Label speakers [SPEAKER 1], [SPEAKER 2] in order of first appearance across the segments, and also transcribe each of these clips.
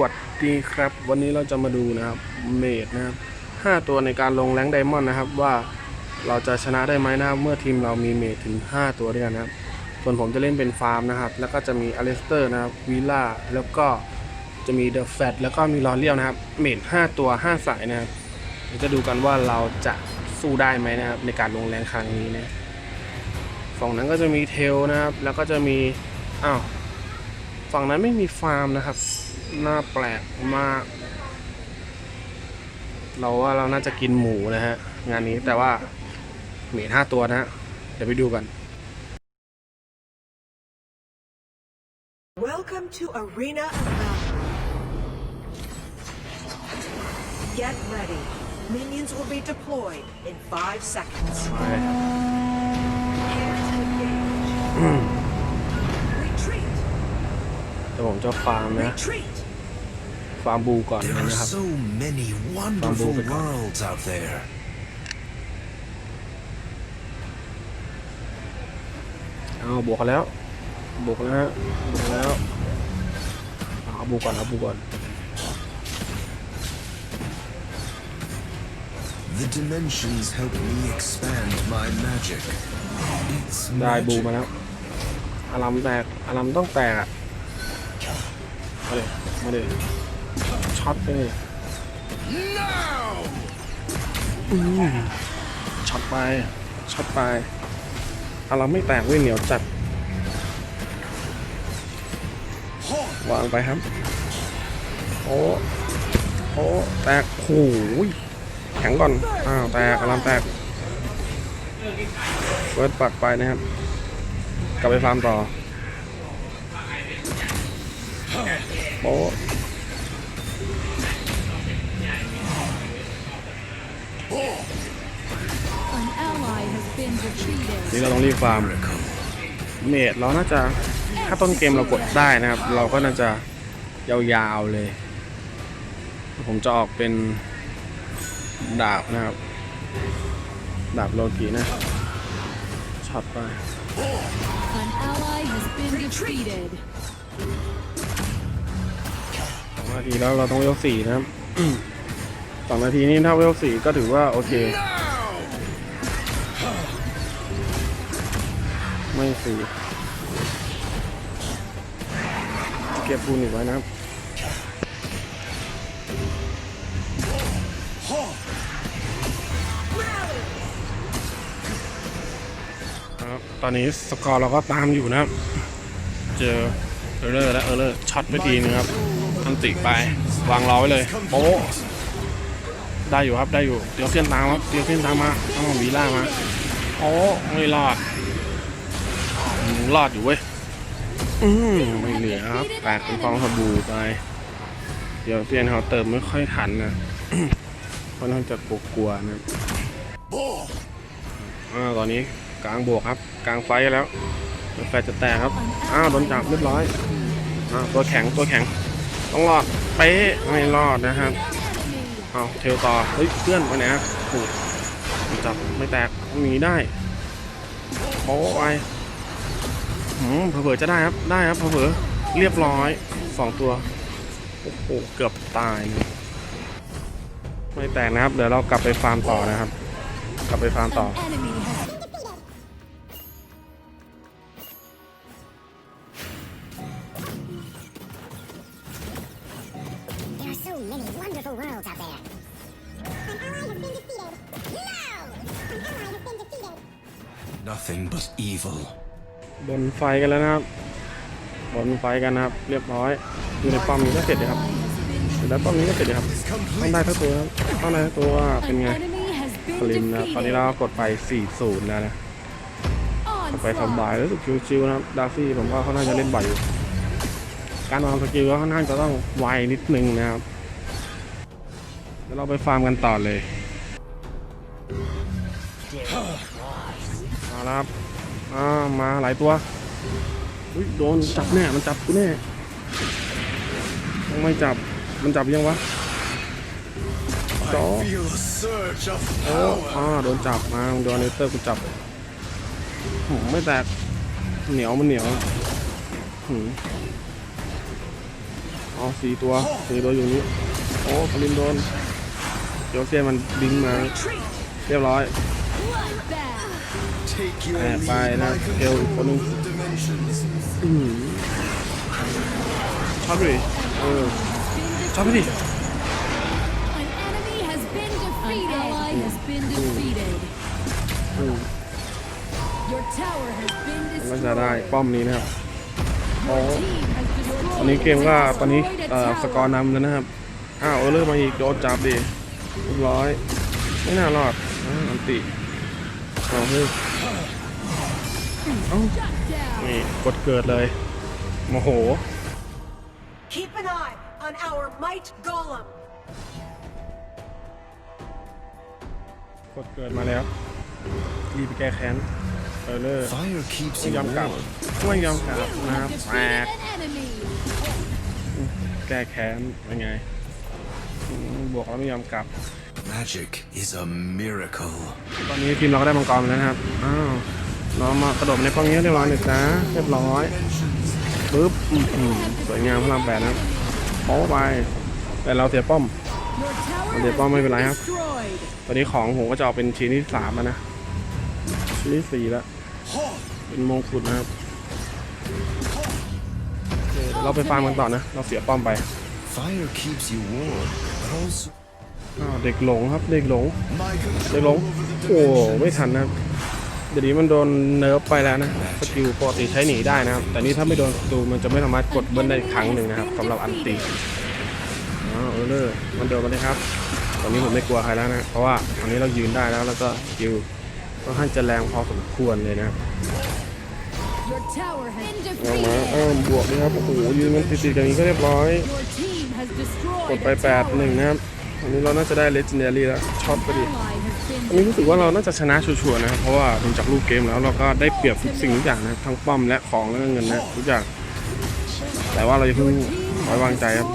[SPEAKER 1] วัสดีครับ วันนี้เราจะมาดูนะครับเมดนะครับห้าตัวในการลงแรงไดมอนด์นะครับ ว่าเราจะชนะได้ไหมนะครับ เมื่อทีมเรามีเมดถึง 5 ตัวด้วยกันนะครับ ส่วนผมจะเล่นเป็นฟาร์มนะครับ แล้วก็จะมีอเลสเตอร์นะครับวีล่าแล้วก็จะมีเดอะแฟตแล้วก็มีลอเรียลนะครับ เมด5ตัว 5 สายนะครับเดี๋ยวจะดูกันว่าเราจะสู้ได้ไหมนะครับ ในการลงแรงครั้งนี้นะฝั่งนั้นก็จะมีเทลนะครับ แล้วก็จะมีอ้าวฝั่งนั้นไม่มีฟาร์มนะครับ น่าแปลกมาก เราว่าเราน่าจะกินหมูนะฮะ งานนี้แต่ว่าเมทห้าตัวนะฮะ เดี๋ยวไปดูกัน
[SPEAKER 2] Welcome to Arena of Valor. Get ready. Minions will be deployed in five seconds.
[SPEAKER 1] ไป
[SPEAKER 2] Prepare
[SPEAKER 1] ยวผมจะฟาร์มนะ
[SPEAKER 2] Retreat!
[SPEAKER 1] ฟาร์มบูก่อน
[SPEAKER 3] There
[SPEAKER 1] เลย
[SPEAKER 3] are
[SPEAKER 1] นะครับ
[SPEAKER 3] so many wonderful worlds out there.
[SPEAKER 1] เอาบวกกันแล้ว บวกแล้วฮะบวกแล้วเอาบูก่อนเอาบูก่อน
[SPEAKER 3] The dimensions help me expand my magic. It's
[SPEAKER 1] ได้บู
[SPEAKER 3] magic.
[SPEAKER 1] มาแล้ว อารามแตก อารามต้องแตกอะ มาเลยมาเลยช็อตไปเลยอืมช็อตไปช็อตไปอารามไม่แตกเว้ยเหนียวจัดวางไปครับ โอ้โอ้แตกโอ้ยแข็งก่อน อ้าวแตกอารามแตกเปิดปักไปนะครับ กลับไปฟาร์มต่อ โอ้
[SPEAKER 4] An ally has been defeated.
[SPEAKER 1] นี่เราต้องรีบฟาร์มเมดเราน่าจะถ้าต้นเกมเรากดได้นะครับ เราก็น่าจะยาวๆเลย ผมจะออกเป็นดาบนะครับ ดาบโลกีนะช็อตไป นาทีแล้วเราต้องเวลสี่นะครับสองนาทีนี้ถ้าเวลสี่ก็ถือว่าโอเค ไม่สี่เก็บปูนอีกไว้นะครับตอนนี้สกอร์เราก็ตามอยู่นะครับ เจอเออร์เลอร์และเออร์เลอร์ช็อตไปทีนึงครับ อันติไป วางรอไว้เลยโป๊ะได้อยู่ครับได้อยู่ เดี๋ยวเส้นตามครับเดี๋ยวเส้นตามมาต้องวีล่ามาโอ้ไม่รอดรอดอยู่เว้ยอืมไม่เหลือครับแตกเป็นฟองสบู่ไป เดี๋ยวเซียนเขาเติมไม่ค่อยทันนะเพราะน่าจะกลัวๆนะอ่าตอนนี้กลางบวกครับ กลางไฟแล้วแฟจะแตกครับอ้าวโดนจับเรียบร้อยอ้าตัวแข็งตัวแข็ง ต้องรอดเป๊ะไม่รอดนะครับเอาเทลต่อเฮ้ยเพื่อนไปไหนอะโอ้จับไม่แตกหนีได้โอ้ไปหืมเผลอๆจะได้ครับได้ครับเผลอๆเรียบร้อยสองตัวโอ้โหเกือบตายไม่แตกนะครับเดี๋ยวเรากลับไปฟาร์มต่อนะครับ กลับไปฟาร์มต่อ
[SPEAKER 3] Nothing but evil.
[SPEAKER 1] บนไฟกันแล้วนะครับ บนไฟกันนะครับ เรียบร้อย อยู่ในป้อมนี้ก็เสร็จเลยครับอยู่ในป้อมนี้ก็เสร็จเลยครับต้องได้ทั้งตัวครับต้องได้ทั้งตัวว่าเป็นไงสลิมนะตอนนี้เรากดไป4-0แล้วนะไปสบายรู้สึกชิวๆนะครับดาร์ซี่ผมว่าเขาน่าจะเล่นบ่อยอยู่การวางสกิลก็ค่อนข้างจะต้องไวนิดนึงนะครับเดี๋ยวเราไปฟาร์มกันต่อเลย มาแล้วครับอ่ามาหลายตัวอุ้ยโดนจับแน่มันจับกูแน่ยังไม่จับมันจับยังวะจ๋อโอ้อ่าโดนจับมาโดนเนเตอร์กูจับหืมไม่แตกเหนียวมันเหนียวหืมอ๋ออ๋อสี่ตัวสี่ตัวอยู่นี้โอ้คารินโดนโยวเซียมันบิงมาเรียบร้อย แอบ
[SPEAKER 3] lead,
[SPEAKER 1] ไปนะ
[SPEAKER 3] my
[SPEAKER 1] เกลอีกคนนึง
[SPEAKER 3] controllable dimensions.
[SPEAKER 1] ชอบไปดิเออชอบไปดิ
[SPEAKER 4] An enemy has been defeated. An ally has been defeated. Your tower has been
[SPEAKER 1] ก็จะได้
[SPEAKER 4] destroyed.
[SPEAKER 1] ป้อมนี้นะครับโอ้
[SPEAKER 4] Team has destroyed
[SPEAKER 1] ตอนนี้เกมก็ตอนนี้
[SPEAKER 4] destroyed a
[SPEAKER 1] เอ่อ
[SPEAKER 4] tower.
[SPEAKER 1] สกอร์นำแล้วนะครับ อ้าวเออเริ่มมาอีกโดนจับดิเรียบร้อย ไม่น่ารอดอ้าวอันติเอาเฮ้ย
[SPEAKER 4] Shut down.
[SPEAKER 1] นี่กดเกิดเลย โมโห
[SPEAKER 2] Keep an eye on our might golem.
[SPEAKER 1] กดเกิดมาแล้ว รีบไปแก้แค้นเออเลอร์
[SPEAKER 3] Fire keeps
[SPEAKER 1] ไม่
[SPEAKER 3] you
[SPEAKER 1] ยอมกลับ
[SPEAKER 3] warm.
[SPEAKER 1] ไม่ยอมกลับนะครับแต
[SPEAKER 4] Defeated
[SPEAKER 1] ก
[SPEAKER 4] an enemy.
[SPEAKER 1] แก้แค้นเป็นไงอืมบวกแล้วไม่ยอมกลับ
[SPEAKER 3] Magic is a miracle.
[SPEAKER 1] ตอนนี้ทีมเราก็ได้มังกรมาแล้วนะครับ อ้าว เรามากระโดดมาในป้องนี้เรียบร้อยเลยจ้าเรียบร้อยปึ๊บอืมอืมสวยงามพลังแปดนะครับโป๊ไป แต่เราเสียป้อม
[SPEAKER 4] Your tower
[SPEAKER 1] เดี๋ยวป้อมไม่เป็นไรครับ
[SPEAKER 4] has been destroyed.
[SPEAKER 1] ตอนนี้ของผมก็จะเอาเป็นชิ้นที่สามแล้วนะ ชิ้นที่สี่แล้ว เป็นมงกุฎนะครับโอเคเดี๋ยวเราไปฟาร์มกันต่อนะ เราเสียป้อมไป
[SPEAKER 3] Fire keeps you warm, but also
[SPEAKER 1] อ้าวเด็กหลงครับ เด็กหลง
[SPEAKER 3] my
[SPEAKER 1] เด็กหลง
[SPEAKER 3] control over the
[SPEAKER 1] โอ้
[SPEAKER 3] dimensions.
[SPEAKER 1] ไม่ทันนะครับ เดี๋ยวนี้มันโดนเนิร์ฟไปแล้วนะสกิลปกติใช้หนีได้นะครับ แต่นี่ถ้าไม่โดนศัตรูมันจะไม่สามารถกดเบิ้ลได้อีกครั้งหนึ่งนะครับสำหรับอันติอ๋อเออเลอร์มันโดนมาเลยครับ ตอนนี้ผมไม่กลัวใครแล้วนะ เพราะว่าตอนนี้เรายืนได้แล้วแล้วก็สกิลค่อนข้างจะแรงพอสมควรเลยนะครับ
[SPEAKER 4] Your tower has been
[SPEAKER 1] เอามา
[SPEAKER 4] defeated.
[SPEAKER 1] อ้าวบวกเลยครับโอ้โหยืนกันติดๆกันอย่างนี้ก็เรียบร้อย
[SPEAKER 4] Your team has
[SPEAKER 1] ก
[SPEAKER 4] destroyed
[SPEAKER 1] ดไป
[SPEAKER 4] a
[SPEAKER 1] แปด
[SPEAKER 4] tower.
[SPEAKER 1] หนึ่งนะครับอันนี้เราน่าจะได้เล g จ n d น r y แล้วช็อตไปดิ
[SPEAKER 4] Ally has been
[SPEAKER 1] อันนี้รู้สึกว่าเราน่าจะชนะชัวร์ๆนะครับเพราะว่าดูจากรูปเกมแล้วเราก็ได้เปรียบทุกสิ่งทุกอย่างนะทั้งป้อมและของและเงินนะทุกอย่างแต่ว่าเราอย่าเพิ่งไว้วางใจครับ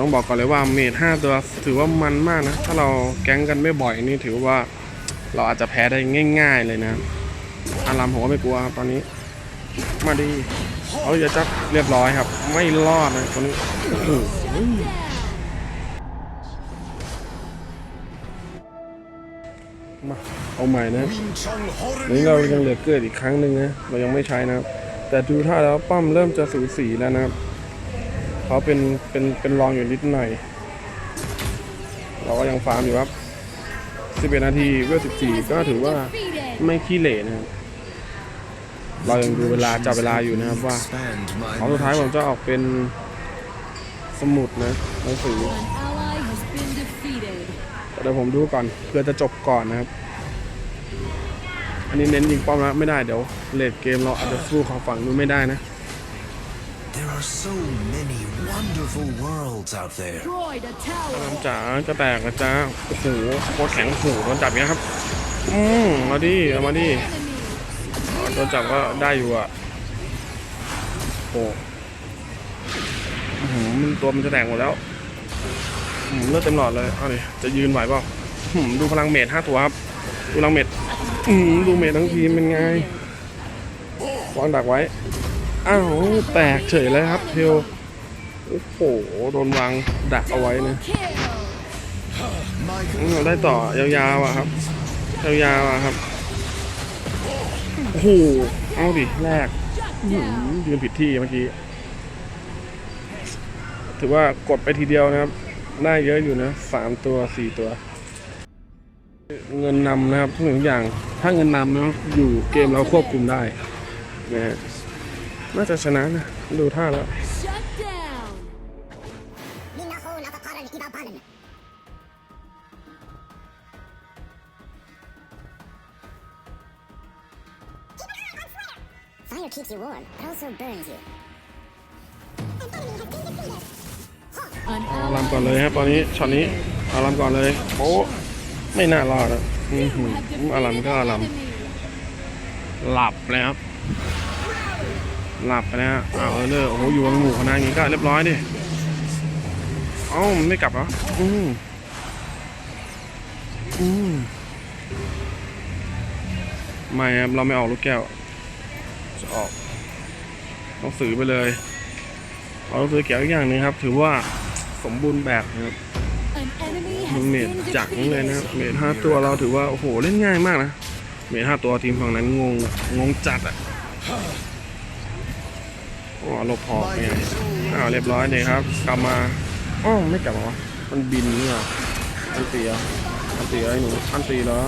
[SPEAKER 1] ต้องบอกก่อนเลยว่าเมดห้าตัวถือว่ามันมากนะ ถ้าเราแก๊งกันไม่บ่อยนี่ถือว่าเราอาจจะแพ้ได้ง่าย ๆเลยนะ อารามผมก็ไม่กลัวครับตอนนี้ มาดี เอาอย่าจับเรียบร้อยครับ ไม่รอดนะคนนี้ ใหม่นะนี่เรายังเหลือเกิดอีกครั้งหนึ่งนะเรายังไม่ใช้นะครับ แต่ดูท่าแล้วปั้มเริ่มจะสูสีแล้วนะครับเขาเป็นเป็นเป็นรองอยู่นิดหน่อยเราก็ยังฟาร์มอยู่ครับ11นาทีเวล14 ก็ถือว่าไม่ขี้เหร่นะครับเรายังดูเวลาจับเวลาอยู่นะครับว่าของสุดท้ายผมจะออกเป็นสมุดนะหนังสือเดี๋ยวผมดูก่อนเพื่อจะจบก่อนนะครับ อันนี้เน้นยิงป้อมแล้วไม่ได้เดี๋ยวเลดเกมเราอาจจะสู้ของฝั่งนู้นไม่ได้นะ
[SPEAKER 3] There are so many wonderful worlds out there.
[SPEAKER 4] Destroyed a tower.
[SPEAKER 1] น้ำจ๋าจะแตกนะจ๊ะโอ้โหโคตรแข็งโอ้โหโดนจับอย่างนี้ครับ อืมมาดิเอามาดิ
[SPEAKER 4] Enemy.
[SPEAKER 1] โดนจับก็ได้อยู่อะโอ้อื้อหือมันตัวมันจะแตกหมดแล้วอืมเลือดเต็มหลอดเลยเอาดิจะยืนไหวเปล่าอืมดูพลังเมทห้าตัวครับ ดูพลังเมทอืมดูเมททั้งทีมเป็นไงวางดักไว้ อ้าว แตกเฉยเลยครับเทลโอ้โห โดนวางดักเอาไว้นะ
[SPEAKER 4] Kill.
[SPEAKER 3] My
[SPEAKER 1] อืมได้ต่อยาวๆอะครับ ยาวๆอะครับ โอ้โห เอาดิ แรกยืนผิดที่เมื่อกี้ ถือว่ากดไปทีเดียวนะครับ ได้เยอะอยู่นะสามตัวสี่ตัว เงินนำนะครับทุกสิ่งทุกอย่างถ้าเงินนำนะอยู่เกมเราควบคุมได้นะฮะน่าจะชนะนะ ดูท่าแล้ว
[SPEAKER 4] Shut down.
[SPEAKER 5] Minaho nakakaran ibabalan. Fire keeps you warm, but also burns you. An enemy has been defeated.
[SPEAKER 4] An
[SPEAKER 1] เอา
[SPEAKER 4] ally
[SPEAKER 1] ลำก่อนเลยครับตอนนี้ช็อตนี้เอาลำก่อนเลยโอ้ ไม่น่ารอดอะอือหือ
[SPEAKER 4] have
[SPEAKER 1] อาลัมก็อาลัมหลับเลยครับ หลับไปแล้วอ้าวเออเลอโอ้โหอยู่กับหมู่คณะอย่างงี้ก็เรียบร้อยดิเอ้ามันไม่กลับเหรออืมอืมไม่ครับเราไม่ออกลูกแก้ว จะออกต้องสือไปเลย เอาตัวเกี่ยวอีกอย่างหนึงครับ ถือว่าสมบูรณ์แบบนะครับ มัน
[SPEAKER 4] has
[SPEAKER 1] เมดจังเลยนะครับเมดห้าตัวเราถือว่าโอ้โหเล่นง่ายมากนะเมดห้าตัวทีมฝั่งนั้นงงงงจัดอะอ๋อหลบหอกไปไงอ้าวเรียบร้อยเลยครับ กลับมาอ้อไม่กลับมาวะมันบินเนี่ยอันตีเหรออันตีเหรอไอ้หนูอันตีเหรอ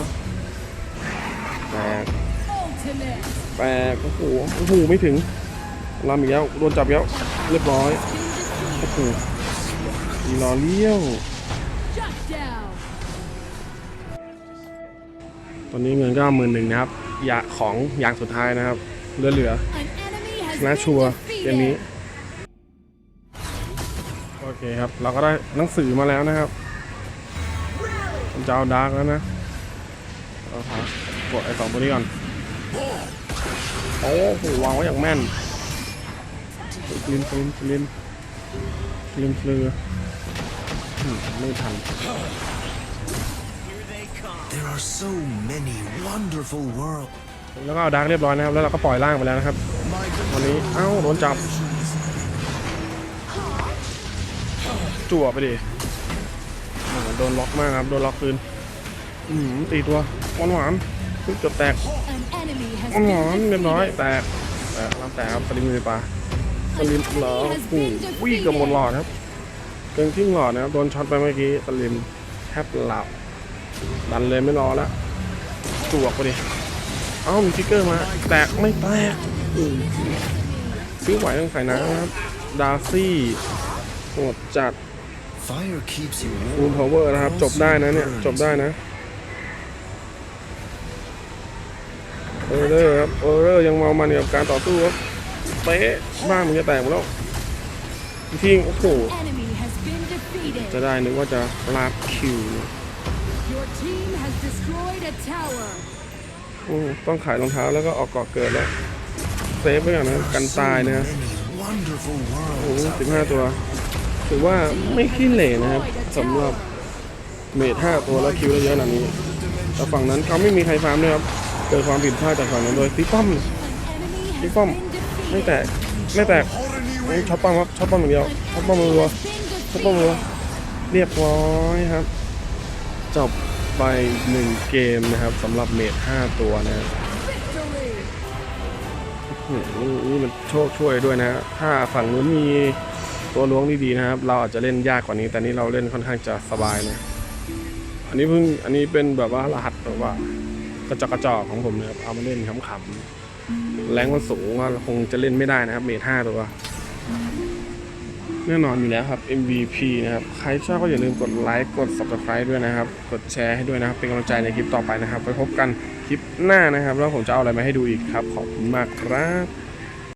[SPEAKER 1] แตก
[SPEAKER 4] Ultimate.
[SPEAKER 1] แตกโอ้โหโอ้โหไม่ถึงลำอีกแล้วโดนจับแล้วเรียบร้อยโอ้โหอีรอเลี้ยว ตอนนี้เงินก็หมื่นหนึ่งนะครับ อยากของอย่างสุดท้ายนะครับ เหลือเหลือ
[SPEAKER 4] An enemy has
[SPEAKER 1] และ
[SPEAKER 4] been
[SPEAKER 1] ชัวร์เกมนี้
[SPEAKER 4] defeated.
[SPEAKER 1] โอเคครับ เราก็ได้หนังสือมาแล้วนะครับผมจะเอาดาร์กแล้วนะเอาครับกดไอ้สองตัวนี้ก่อน โอ้โหวางไว้อย่างแม่นคลินคลินคลินคลินเฟลืออืม ไม่ทัน
[SPEAKER 3] There are so many wonderful worlds.
[SPEAKER 1] แล้วก็เอาดาร์กเรียบร้อยนะครับ แล้วเราก็ปล่อยล่างไปแล้วนะครับ
[SPEAKER 3] My
[SPEAKER 1] วันนี้ เอ้าโดนจับ จั่วไปดิโอ้โหโดนล็อกมากครับ โดนล็อกคืนอืมตีตัวหวานหวานๆเพิ่งเกือบแตก
[SPEAKER 4] An enemy
[SPEAKER 1] หวานหวาน
[SPEAKER 4] has
[SPEAKER 1] ๆ
[SPEAKER 4] been
[SPEAKER 1] เรียบร้อย
[SPEAKER 4] defeated.
[SPEAKER 1] แตกแตกรับแตกครับสลิมมือปลาสลิมเหรอโอ้โหวิ่งเกับหมดหลอดครับ เกินครึ่งหลอดนะครับโดนช็อตไปเมื่อกี้สลิมแทบหลับ ดันเลยไม่รอแล้วจวกไปดิเอ้ามีฟิกเกอร์มา แตกไม่แตกอืมซื้อไหวต้องใส่น้ำนะครับ ดาร์ซี่โหดจัด
[SPEAKER 3] fire keeps you
[SPEAKER 1] ฟูล
[SPEAKER 3] warm.
[SPEAKER 1] พาวเวอร์นะครับ จบได้นะเนี่ย จบได้นะเออเรอร์ครับเออเรอร์ยังเมามันอยู่กับการต่อสู้ครับเป๊ะบ้านมันจะแตกหมดแล้วทิ้งโอ้โห จะได้นึกว่าจะลาบคิว
[SPEAKER 4] Your team has destroyed a tower.
[SPEAKER 1] อืมต้องขายรองเท้าแล้วก็ออกเกาะเกิดแล้ว เซฟไว้ก่อนนะ กันตายนะ
[SPEAKER 3] Many wonderful
[SPEAKER 1] โอ้โห
[SPEAKER 3] worlds.
[SPEAKER 1] สิบห้าตัว ถือว่าไม่ขี้เหร่นะครับสำหรับเมทห้าตัวแล้วคิวได้เยอะขนาดนี้ แต่ฝั่งนั้นเขาไม่มีใครฟาร์มด้วยครับ เกิดความผิดพลาดจากฝั่งนั้นโดยซิป้อม
[SPEAKER 4] An enemy has
[SPEAKER 1] Big bomb.
[SPEAKER 4] been defeated.
[SPEAKER 1] ไม่แตก ไม่แตกช็อปป้อมครับช็อปป้อมอย่างเดียวช็อปป้อมรัว
[SPEAKER 4] Has been
[SPEAKER 1] ช็อปป้อมรัว
[SPEAKER 4] defeated.
[SPEAKER 1] เรียบร้อยครับ จบไปหนึ่งเกมนะครับสำหรับเมทห้าตัวนะครับ
[SPEAKER 4] Victory.
[SPEAKER 1] อืมนี่นี่มันโชคช่วยด้วยนะถ้าฝั่งนู้นมีตัวล้วงดีๆนะครับ เราอาจจะเล่นยากกว่านี้ แต่นี่เราเล่นค่อนข้างจะสบายนะอันนี้เพิ่งอันนี้เป็นแบบว่ารหัสแบบว่ากระจกกระจอกของผมนะครับเอามาเล่นขำๆแรงมันสูงว่าคงจะเล่นไม่ได้นะครับ เมทห้าตัว แน่นอนอยู่แล้วครับ MVP นะครับ ใครชอบก็อย่าลืมกดไลค์กด subscribe ด้วยนะครับ กดแชร์ให้ด้วยนะครับ เป็นกำลังใจในคลิปต่อไปนะครับ ไปพบกันคลิปหน้านะครับ แล้วผมจะเอาอะไรมาให้ดูอีกครับ ขอบคุณมากครับ